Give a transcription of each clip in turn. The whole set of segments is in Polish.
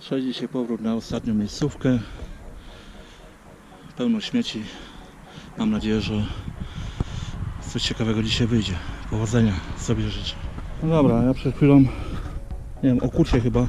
Trzeba dzisiaj powrót na ostatnią miejscówkę. Pełno śmieci. Mam nadzieję, że coś ciekawego dzisiaj wyjdzie. Powodzenia sobie życzę. No dobra, ja przed chwilą, nie wiem, okucie chyba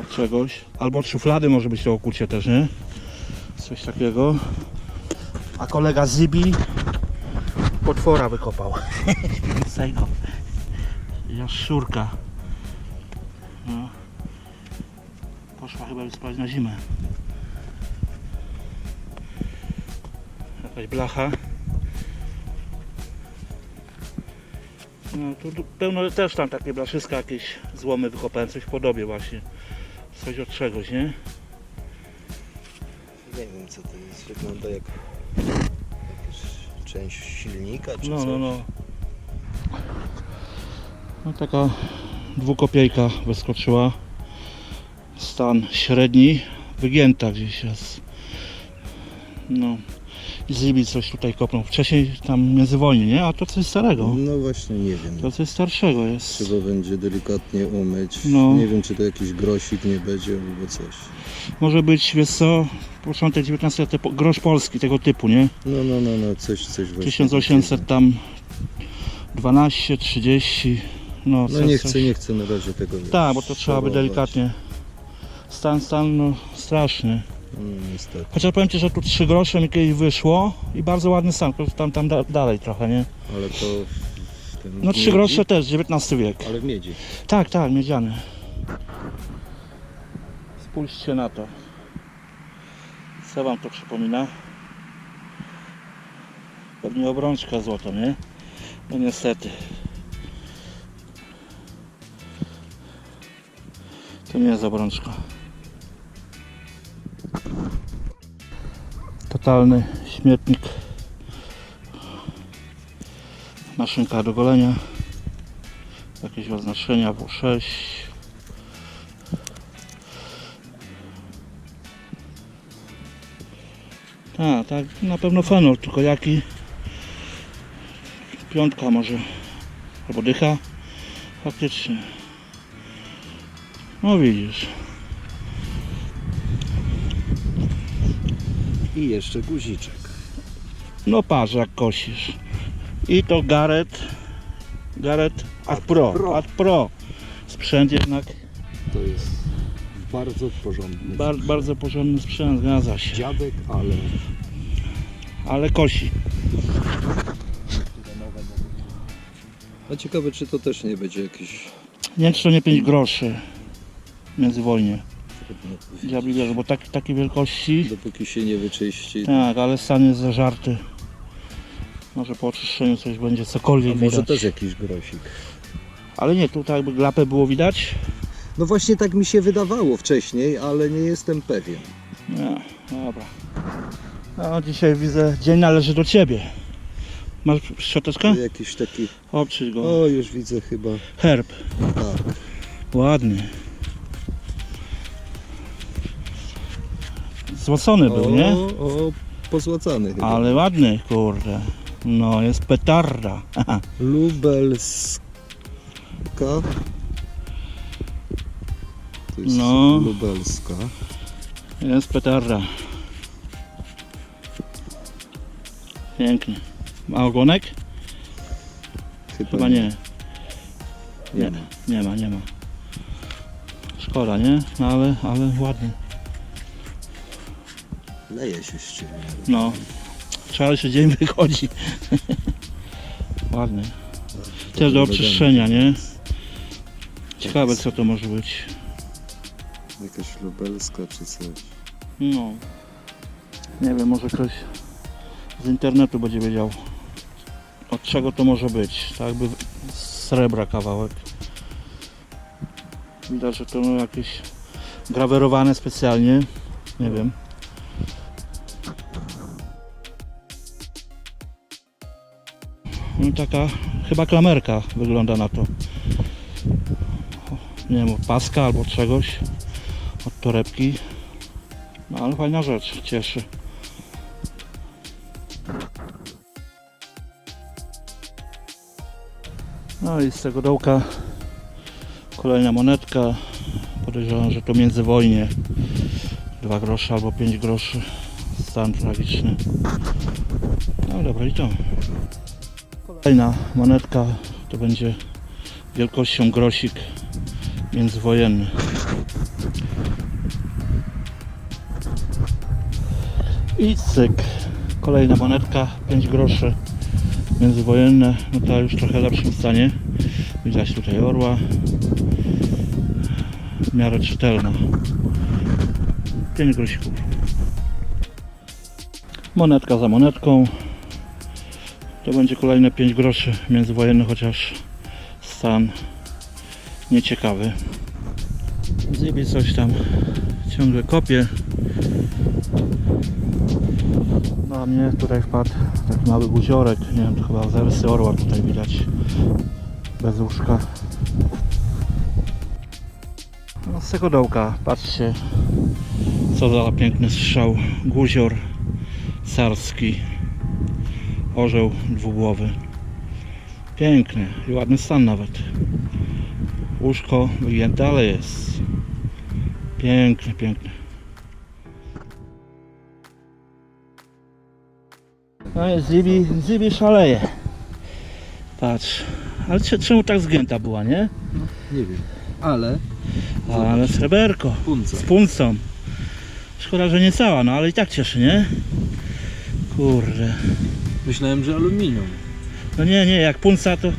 od czegoś. Albo od szuflady może być to okucie też, nie? Coś takiego. A kolega Zibi potwora wykopał. Tego. Jaszczurka. No. Poszła chyba już spać na zimę. Jakaś blacha. No tu pełno też tam takie blaszyska, jakieś złomy wykopałem, coś w podobie właśnie. Coś od czegoś, nie? Nie wiem co to jest, wygląda jak jakaś część silnika czy No, coś. no, no. No taka dwukopiejka wyskoczyła. Stan średni, wygięta gdzieś jest. No. I z Libii coś tutaj kopnął. Wcześniej tam międzywojnie, nie? A to coś starego. No właśnie nie wiem. To coś starszego jest. Trzeba będzie delikatnie umyć. No. Nie wiem czy to jakiś grosik nie będzie albo coś. Może być, wiesz co, początek XIX typu, grosz polski tego typu, nie? No, no, no, no coś, coś właśnie. 1800 tam 12, 30. No, No coś- nie coś- chcę, nie chcę na razie tego Tak, bo to trzeba by delikatnie. Stan, stan, no straszny. Mm, niestety. Chociaż powiem Ci, że tu 3 grosze mi kiedyś wyszło i bardzo ładny stan, tam, tam da, dalej trochę, nie? Ale to w tym No 3 miedzi? grosze też, XIX wiek. Ale w miedzi. Tak, tak, miedziany. Spójrzcie na to. Co Wam to przypomina? Pewnie obrączka złota, nie? No niestety. To nie jest obrączka. Totalny śmietnik. Maszynka do golenia. Jakieś oznaczenia W6. Tak, tak, na pewno fenol, tylko jaki? Piątka może. Albo dycha. Faktycznie. No widzisz. I jeszcze guziczek. No patrz jak kosisz. I to Garrett. Garrett Ad Pro. Pro. Ad Pro. Sprzęt jednak To jest bardzo porządny. bar, bardzo porządny sprzęt, zgadza się. Dziadek, ale Ale kosi. A ciekawe czy to też nie będzie jakiś Nie czy to nie 5 groszy. Międzywojnie. Diabli wiedzą, bo tak, takiej wielkości. Dopóki się nie wyczyści. Tak, ale stan jest zażarty. Może po oczyszczeniu coś będzie cokolwiek może widać. też jakiś grosik. Ale nie, tutaj jakby glapę było widać. No właśnie tak mi się wydawało wcześniej, ale nie jestem pewien. Nie, dobra. No dzisiaj widzę, dzień należy do ciebie. Masz szczoteczkę? Jakiś taki. Obczyć go. O, już widzę chyba. Herb. Tak. Ładny. Złocony był, nie? O, o pozłacany chyba. Ale ładny, kurde. No, jest petarda. Lubelska. To jest No. lubelska. Jest petarda. Piękny. Ma ogonek? Chyba nie. Nie ma. Nie ma, nie ma. Szkoda, nie? No ale, ale ładny. Leje się z ciebie. No. Trzeba się dzień wychodzi. ładny. Też do oczyszczenia, nie? Ciekawe co to może być. Jakaś lubelska czy coś. No. Nie wiem, może ktoś z internetu będzie wiedział od czego to może być. Tak by z srebra kawałek. Widać, że to no jakieś grawerowane specjalnie. Nie wiem. Taka chyba klamerka wygląda na to. Nie wiem, paska albo czegoś. Od torebki. No ale fajna rzecz, cieszy. No i z tego dołka kolejna monetka po Podejrzewam, że to międzywojnie 2 grosze albo 5 groszy. Stan tragiczny. No dobra, to. Kolejna monetka to będzie wielkością grosik międzywojenny. I cyk. Kolejna monetka, 5 groszy międzywojenne, no to już trochę lepszym stanie. Widać tutaj orła. W miarę czytelna. 5 grosików. Monetka za monetką. To będzie kolejne 5 groszy międzywojenne, chociaż stan nieciekawy. Zibi coś tam ciągle kopie. Na mnie tutaj wpadł taki mały guziorek, nie wiem, to chyba zarysy orła tutaj widać bez łóżka. No z tego dołka, patrzcie co za piękny strzał, guzior sarski, orzeł dwugłowy. Piękny i ładny stan nawet. Łóżko wyjęte, ale jest. Piękny, piękny. No jest Zibi, Zibi szaleje. Patrz. Ale cze- czemu tak zgięta była, nie? Nie wiem. Ale Ale sreberko. punca. Z puncą. Szkoda, że nie cała, no ale i tak cieszy, nie? Kurde. Myślałem, że aluminium. No nie, nie, jak punca to...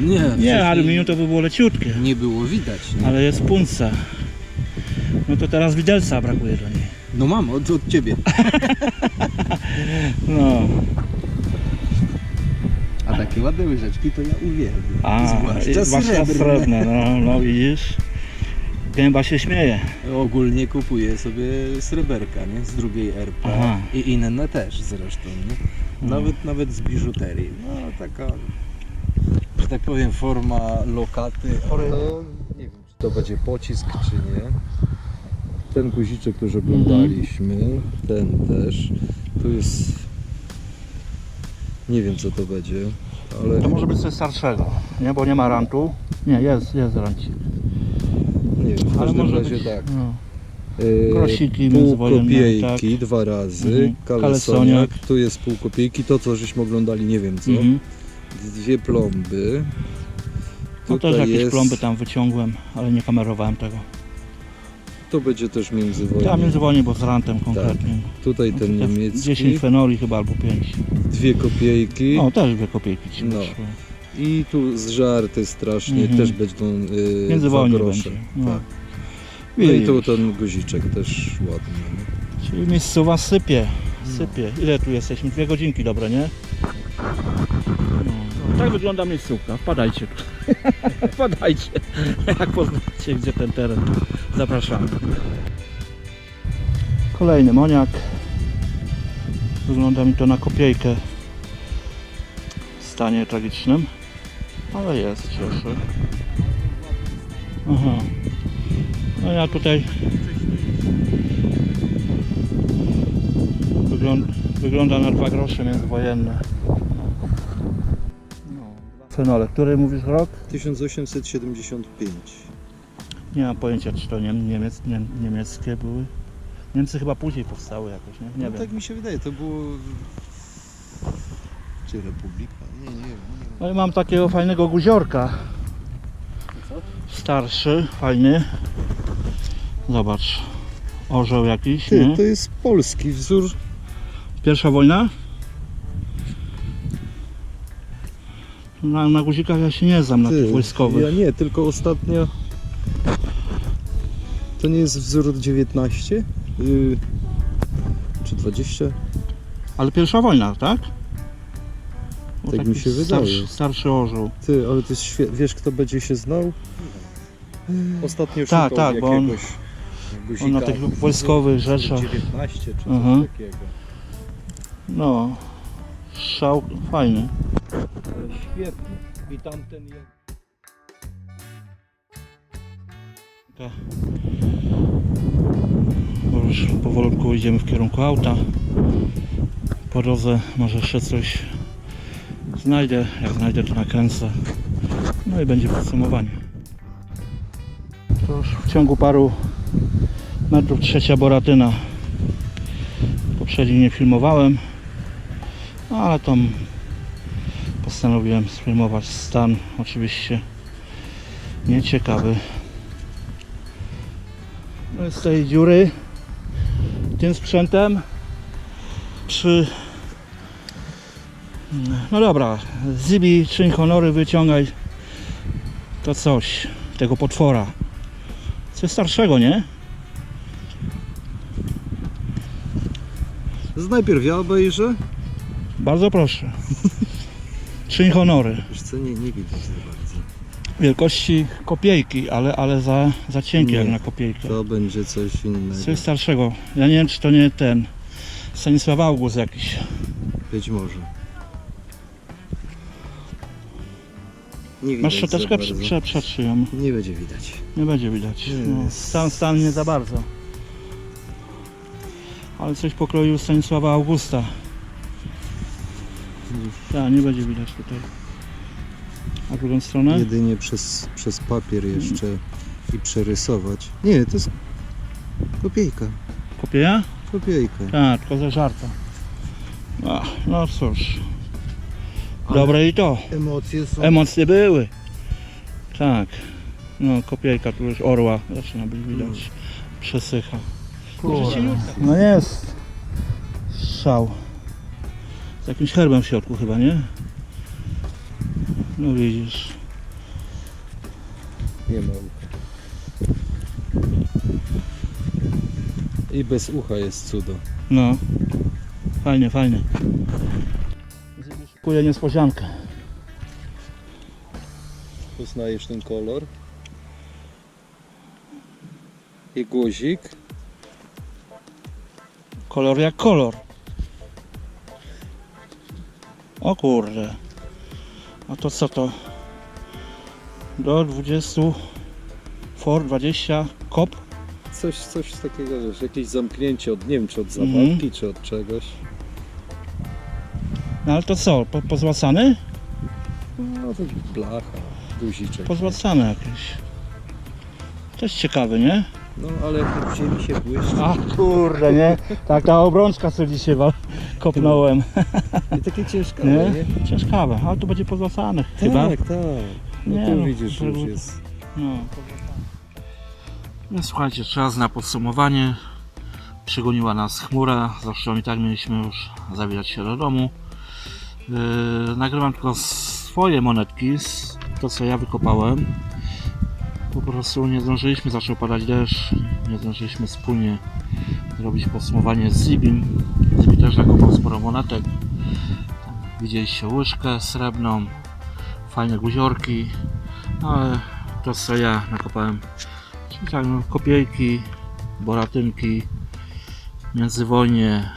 Nie, Nie, aluminium to by było leciutkie. nie było widać. Nie? Ale jest punca. No to teraz widelca brakuje do niej. No mam, od, od ciebie. No. A takie ładne łyżeczki to ja uwielbiam. A, Zwłaszcza zwłaszcza srebrne. srebrne, no, no widzisz. Gęba się śmieje. Ogólnie kupuję sobie sreberka, nie? Z drugiej RP. Aha. I inne też zresztą, nie? Nawet, nawet z biżuterii. No taka, że tak powiem, forma lokaty. No, nie wiem, czy to będzie pocisk, czy nie. Ten guziczek, który oglądaliśmy, ten też. Tu jest... Nie wiem, co to będzie, ale To może być coś starszego, nie? Bo nie ma rantu. Nie, jest, jest rancik. nie wiem, w Ale każdym może razie być, tak. No. Grosiki pół kopiejki dwa razy, Mhm. kalesoniak, Kalesoniak. tu jest pół kopiejki, to co żeśmy oglądali, nie wiem co. Mhm. Dwie plomby. No też Tutaj jakieś jest, plomby tam wyciągłem, ale nie kamerowałem tego. to będzie też międzywojnie. Ja międzywolnie, bo z rantem konkretnie. Tutaj No ten te niemiecki, 10 fenoli chyba albo 5. dwie kopiejki. O, też dwie kopiejki ci No. I tu zżarty strasznie, Mhm. też będą yy, grosze. będzie. No. Tak. No i tu ten guziczek też ładny. nie? Czyli miejscowa sypie. Sypie. Ile tu jesteśmy? Dwie godzinki dobre, nie? No. Tak wygląda miejscówka. Wpadajcie tu. Wpadajcie. Jak poznacie gdzie ten teren. Zapraszamy. Kolejny moniak. Wygląda mi to na kopiejkę w stanie tragicznym. Ale jest, cieszy. Aha. No ja tutaj Wygląda, wygląda na dwa grosze międzywojenne. No. Fenole, który mówisz rok? 1875. Nie mam pojęcia, czy to nie, niemiec, nie, niemieckie były. Niemcy chyba później powstały jakoś, nie? Nie no wiem. tak mi się wydaje, to było... Czy Republika? Nie, nie wiem. Nie wiem. No i mam takiego fajnego guziorka. Starszy, fajny. Zobacz. Orzeł jakiś, Ty, nie? to jest polski wzór. Pierwsza wojna? Na, na guzikach ja się nie znam, na Ty, tych wojskowych. Ja nie, tylko ostatnio... To nie jest wzór od 19? Yy, czy 20? Ale pierwsza wojna, tak? Bo Tak mi się wydaje. starszy, starszy orzeł. Ty, ale to jest. Wiesz, kto będzie się znał? Ostatnio Tak, szukał tak, bo on- jakiegoś guzika on na tych wojskowych rzeczach. 19 czy coś Mhm. takiego. No, szał fajny. Świetnie. I tamten jest... Bo już powolutku idziemy w kierunku auta. Po drodze może jeszcze coś znajdę. Jak znajdę to nakręcę. No i będzie podsumowanie. To już w ciągu paru metrów trzecia Boratyna. Poprzednio nie filmowałem, no ale tam postanowiłem sfilmować stan. Oczywiście nieciekawy. No z tej dziury tym sprzętem przy no dobra, Zibi, czyń honory, wyciągaj to coś, tego potwora. Coś starszego, nie? Z najpierw ja obejrzę. Bardzo proszę. Czyń honory. Wiesz co, nie, nie widać za bardzo. Wielkości kopiejki, ale, ale za, za cienkie jak na kopiejkę. To będzie coś innego. Coś starszego. Ja nie wiem, czy to nie ten Stanisław August jakiś. Być może. Nie widać Masz za szczoteczkę bardzo. prze, prze, szyją. Nie będzie widać. Nie będzie widać. No, stan, stan nie za bardzo. Ale coś pokroił Stanisława Augusta. Tak, nie będzie widać tutaj. A drugą stronę? Jedynie przez, przez papier jeszcze i przerysować. Nie, to jest kopiejka. Kopieja? Kopiejka. Tak, tylko ze żarta. Ach, no cóż. Dobre i to. Emocje są. Emocje były. Tak. No, kopiejka tu już orła zaczyna być widać. Przesycha. No jest. Strzał. Z jakimś herbem w środku chyba, nie? No widzisz. Nie ma ucha. I bez ucha jest cudo. No. Fajnie, fajnie. Kuję niespodziankę. Poznajesz ten kolor. I guzik. Kolor jak kolor. O kurde. A to co to? Do 20 for 20 kop. Coś, coś takiego, wiesz, jakieś zamknięcie od, nie wiem, czy od Mhm. zabawki, czy od czegoś. No ale to co? Po, pozłacany? No to blacha, guziczek. Pozłacane jakieś. Też ciekawy, nie? No ale jak w ziemi się błyszczy. A kurde, nie? Tak, ta obrączka co dzisiaj wal- kopnąłem. I takie ciężkie, Nie? nie? Ciężkawe, ale to będzie pozłacane chyba. Tak, tak. No Nie tu no, widzisz, to już jest. No. no słuchajcie, czas na podsumowanie. Przygoniła nas chmura, zresztą i tak mieliśmy już zabierać się do domu. Yy, nagrywam tylko swoje monetki, z to co ja wykopałem. Po prostu nie zdążyliśmy, zaczął padać deszcz, nie zdążyliśmy wspólnie zrobić podsumowanie z Zibim. Zibi też nakopał sporo monetek. Widzieliście łyżkę srebrną, fajne guziorki, no ale to co ja nakopałem, czyli tak no, kopiejki, boratynki, międzywojnie,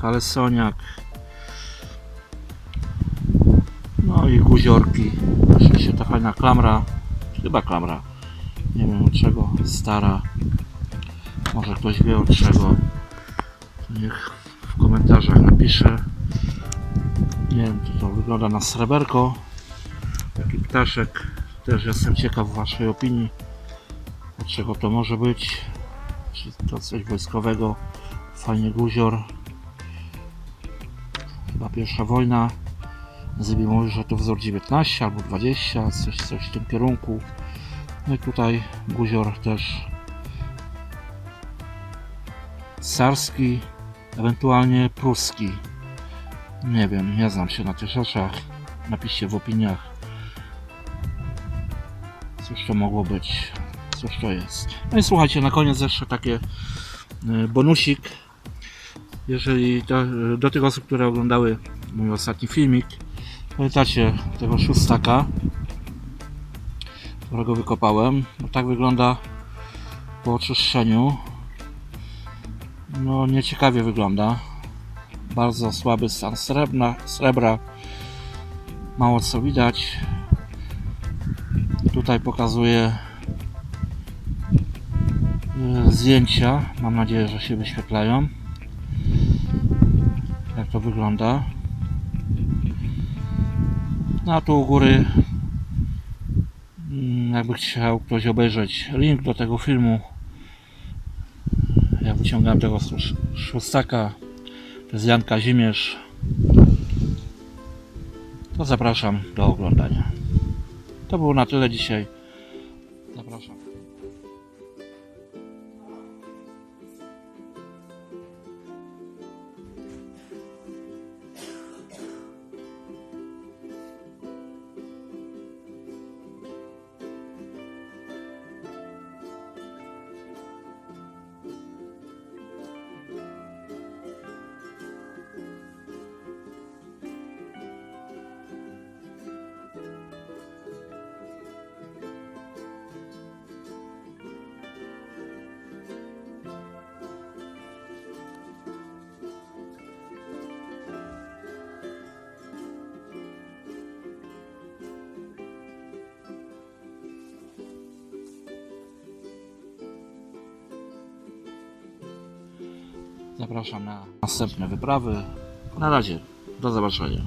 kalesoniak, no i guziorki, oczywiście ta fajna klamra, chyba klamra, nie wiem od czego, stara, może ktoś wie od czego, niech w komentarzach napisze, nie wiem, to, to wygląda na sreberko, taki ptaszek, też jestem ciekaw waszej opinii, od czego to może być, czy to coś wojskowego, fajnie guzior, chyba pierwsza wojna, Zybi mówi, że to wzór 19 albo 20, coś, coś w tym kierunku. No i tutaj guzior też sarski, ewentualnie pruski. Nie wiem, nie znam się na tych rzeczach. Napiszcie w opiniach, cóż to mogło być, cóż to jest. No i słuchajcie, na koniec jeszcze takie y, bonusik. Jeżeli do, do tych osób, które oglądały mój ostatni filmik, pamiętacie tego szóstaka, którego wykopałem. No tak wygląda po oczyszczeniu. No nieciekawie wygląda. Bardzo słaby stan srebrna, srebra. Mało co widać. Tutaj pokazuję e, zdjęcia. Mam nadzieję, że się wyświetlają. Jak to wygląda. No a tu u góry Jakby chciał ktoś obejrzeć link do tego filmu, jak wyciągałem tego sz- szóstaka, to jest Jan Kazimierz, to zapraszam do oglądania. To było na tyle dzisiaj. Zapraszam na następne wyprawy. Na razie, do zobaczenia.